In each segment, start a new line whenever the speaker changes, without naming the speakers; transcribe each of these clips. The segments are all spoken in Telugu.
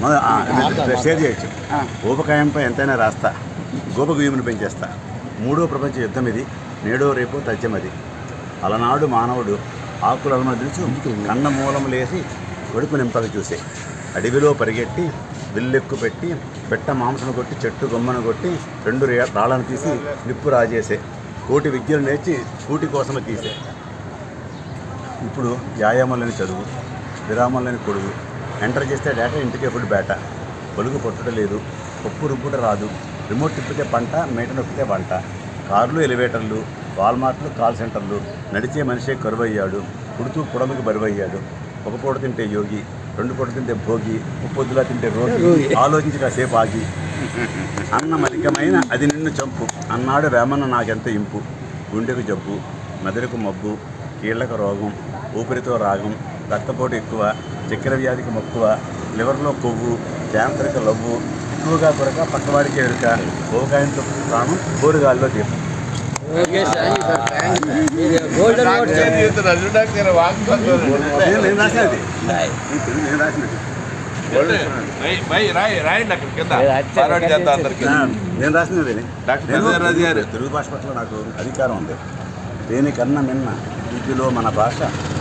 మళ్ళీ- మొదలు పెట్టండి. షేర్ చేయొచ్చు. ఊపకాయంపై ఎంతైనా రాస్తా. గోపగుయ్యమును పెంచేస్తా. మూడో ప్రపంచ యుద్ధం ఇది. నేడో రేపో తథ్యమది అలనాడు మానవుడు ఆకులను వదిలిచు కన్న మూలం లేసి కొడుకు నింపక చూసే. అడవిలో పరిగెట్టి విల్లెక్కు పెట్టి పెట్ట మాంసను కొట్టి చెట్టు గొమ్మను కొట్టి రెండు రే- రాళ్ళను తీసి నిప్పు రాజేసే. కోటి విద్యలు నేర్చి కూటి కోసము తీసే. ఇప్పుడు వ్యాయామం లేని చదువు. విరామం లేని కొడుకు. ఎంటర్ చేస్తే డేటా ఇంటికే ఫుడ్ బేట పొలుగు పొట్టుట లేదు పప్పు రుబ్బుట రాదు రిమోట్ తిప్పితే పంట మేట నొక్కితే వంట. కార్లు ఎలివేటర్లు వాల్మార్ట్లు కాల్ సెంటర్లు నడిచే మనిషే కరువయ్యాడు పుడుతూ పుడమికి బరువయ్యాడు. ఒక పూట తింటే యోగి రెండు పూట తింటే భోగి ముప్పొద్దులా తింటే రోగి. ఆలోచించి కాసేపు ఆగి. అన్నం అధికమైన అది నిన్ను చంపు. అన్నాడు వేమన్న నాకెంత ఇంపు. గుండెకు జబ్బు మెదడుకు మబ్బు కీళ్ళకు రోగం ఊపిరితో రాగం రక్తపోటు ఎక్కువ చక్కెర వ్యాధికి మక్కువ లివర్లో కొవ్వు క్యాన్సర్కి లవ్వు ఎక్కువగా కొరక పక్కవాడికి ఎరుక ఓకాయంతో ప్రాణం బోరుగాల్లో దీపం నేను నేను రాసినది. తెలుగు భాష పట్ల నాకు అధికారం ఉంది. దేనికన్నా మిన్న వీటిలో మన భాష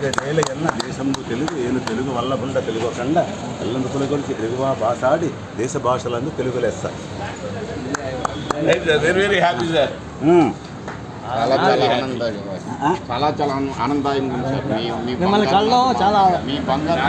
తెలుగు దేశంబు తెలుగు ఏను తెలుగు వల్ల బుండ తెలుగు కండ ఎల్లందు కొలుగొలిచి తెలుగువా భాషాడి దేశ భాషలందు తెలుగు లెస్స
very very happy sir
um.
చాలా చాలా ఆనందదాయకం
ఆ?
చాలా చాలా ఆనందదాయకం ఉంది సార్ మీ మీ
మిమ్మల్ని
బంగారు-
కళ్ళలో చాలా
మీ బంగారు